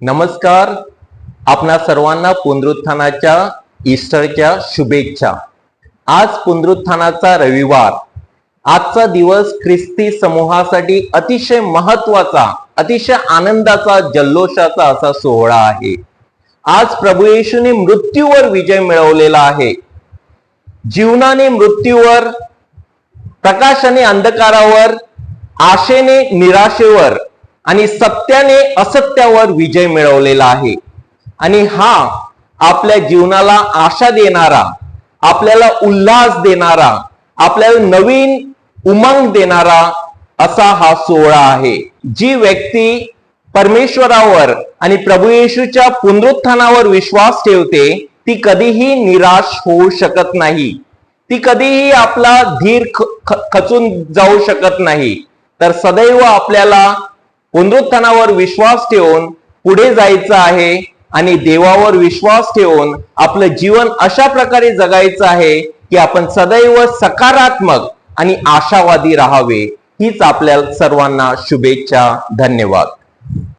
नमस्कार. आपणा सर्वांना पुनरुत्थानाच्या ईस्टरच्या शुभेच्छा. आज पुनरुत्थानाचा रविवार. आजचा दिवस ख्रिस्ती समूहासाठी अतिशय महत्त्वाचा अतिशय आनंदाचा जल्लोषाचा असा सोहळा आहे. आज प्रभू येशूने मृत्यूवर विजय मिळवलेला आहे. जीवनाने मृत्यूवर प्रकाशाने अंधकारावर आशेने निराशेवर आणि सत्याने असत्यावर विजय मिळवलेला आहे. आणि हा आपल्या जीवनाला आशा देणारा आपल्याला उल्हास देणारा आपल्याला नवीन उमंग देणारा असा हा सोहळा आहे. जी व्यक्ती परमेश्वरावर आणि प्रभू येशूच्या पुनरुत्थानावर विश्वास ठेवते ती कधीही निराश होऊ शकत नाही. ती कधीही आपला धीर ख- ख- खचून जाऊ शकत नाही. तर सदैव आपल्याला पुनरुत्थानावर विश्वास ठेवून पुढे जायचं आहे आणि देवावर विश्वास ठेवून आपलं जीवन अशा प्रकारे जगायचं आहे की आपण सदैव सकारात्मक आणि आशावादी राहावे. हीच आपल्या सर्वांना शुभेच्छा. धन्यवाद.